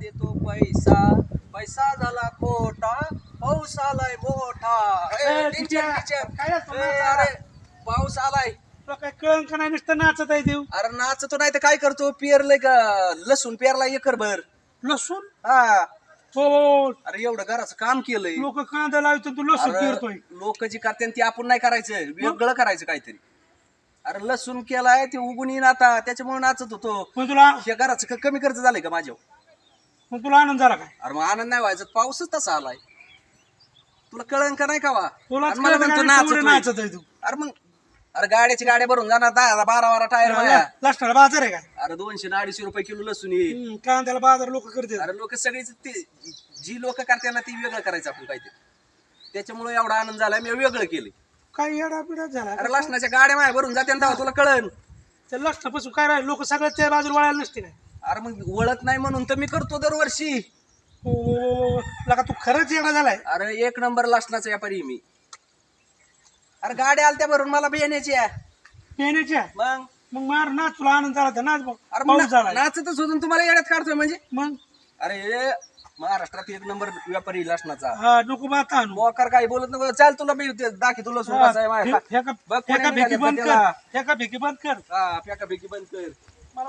देतो पैसा. पैसा झाला खोटा पाऊस आलाय मोठा. ए, ए, टीचर, टीचर, टीचर. काय असतं ए, नाचा? अरे पाऊस आलाय. तुला काय कळण का नाही? नुसतं नाचत आहे देव. अरे नाचतो नाही तर काय करतो? पेरलंय का? लसूण पेरला एकर भर. लसूण? हा. हो अरे एवढं घराचं काम केलंय. लोक कांदा लावतो तू लसूण पेरतोय. लोक जी करते ते आपण नाही करायचं. वेगळं करायचं काहीतरी. अरे लसूण केलाय ते उगून येईन आता. त्याच्यामुळे नाचत होतो. पण तुला हे घराचं क- कमी खर्च झालंय का माझ्या पण तुला आनंद झाला काय? अरे मग आनंद नाही व्हायचा पाऊसच तसा आलाय. तुला कळण का नाही का वा तुलाच आणि मला कळतं म्हणतो का नाही, तेवढं नाचतोय. नाचत आहे तू. अरे मग अरे गाड्याची गाड्या भरून जाणार दहा बारा बारा टायर लास्टाला बाजार आहे काय अरे दोनशे न अडीचशे रुपये किलो लसूण येईल हम्म, कांद्याला बाजार लोक करते. अरे लोक सगळीच ते जी लोक करते ना ती वेगळं करायचं आपण काहीतरी. त्याच्यामुळे एवढा आनंद झालाय मी वेगळं केलं काय येडा पिडा झाला अरे लसणाच्या गाड्या माझ्या भरून जाते ना तेव्हा तुला कळन त्या लसणापासून काय राहील? लोक सगळ्यात त्या बाजूला वळायला नसते काय? अरे मग वळत नाही म्हणून तर मी करतो दरवर्षी हो लका तू खरंच येडा झालाय अरे एक नंबर लसणाचा व्यापारी आहे मी अरे गाड्या आलत्या भरून मला बियाण्याच्या पेण्याच्या मग मग मार नाच तुला आनंद झाला तर नाच बघ अरे मग पाऊस झाला ना- नाचतच होतो तुम्हाला येड्यात काढतोय म्हणजे मग अरे हे महाराष्ट्रात एक नंबर व्यापारी लसणाचा हा नको बात आणू मोकार काही बोलत नको चाल तुला मी ते दाखी तुला आहे माझ्या. बघ कोणी फेका फेकी निघाले बंद त्याला. कर फेका फेकी बंद कर हा फेकाफेकी बंद कर मला